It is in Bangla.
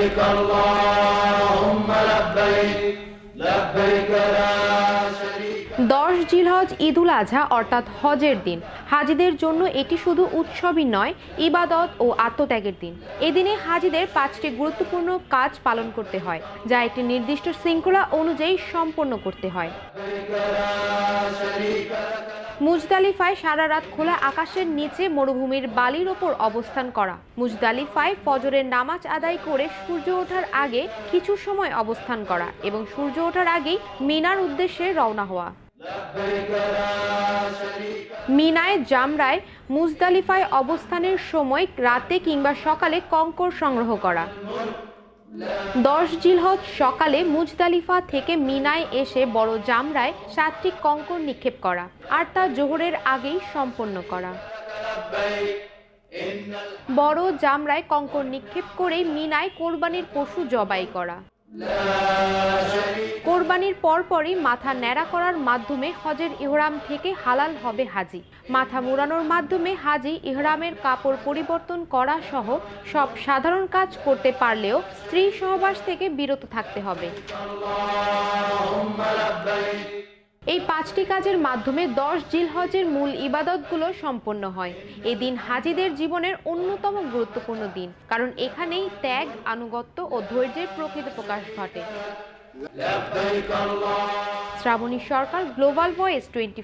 لبيك اللهم لبيك لبيك لا شريك দশ জিলহজ ঈদুল আজহা অর্থাৎ হজের দিন হাজিদের জন্য এটি শুধু উৎসবই নয় ইবাদত ও আত্মত্যাগের দিন এদিনে হাজিদের পাঁচটি গুরুত্বপূর্ণ কাজ পালন করতে হয় যা একটি নির্দিষ্ট শৃঙ্খলা অনুযায়ী সম্পন্ন করতে হয় মুজদালিফায় সারা রাত খোলা আকাশের নিচে মরুভূমির বালির ওপর অবস্থান করা। মুজদালিফায় ফজরের নামাজ আদায় করে সূর্য ওঠার আগে কিছু সময় অবস্থান করা এবং সূর্য ওঠার আগেই মিনার উদ্দেশ্যে রওনা হওয়া। মিনায় জামরায় মুজদালিফায় অবস্থানের সময় রাতে কিংবা সকালে কঙ্কর সংগ্রহ করা। দশ জিলহজ সকালে মুজদালিফা থেকে মিনায় এসে বড় জামরায় সাতটি কঙ্কর নিক্ষেপ করা আর তা জোহরের আগেই সম্পন্ন করা। বড় জামরায় কঙ্কর নিক্ষেপ করে মিনায় কোরবানির পশু জবাই করা। কোরবানির পরপরই মাথা ন্যাড়া করার মাধ্যমে হজের ইহরাম থেকে হালাল হবে হাজি। মাথা মুড়ানোর মাধ্যমে হাজি ইহরামের কাপড় পরিবর্তন করা সহ সব সাধারণ কাজ করতে পারলেও স্ত্রী সহবাস থেকে বিরত থাকতে হবে। এই পাঁচটি কাজের মাধ্যমে দশ জিলহজের মূল ইবাদতগুলো সম্পন্ন হয়। এদিন হাজিদের জীবনের অন্যতম গুরুত্বপূর্ণ দিন, কারণ এখানেই ত্যাগ, আনুগত্য ও ধৈর্যের প্রকৃত প্রকাশ ঘটে। Shrabani Sarkar global voice twenty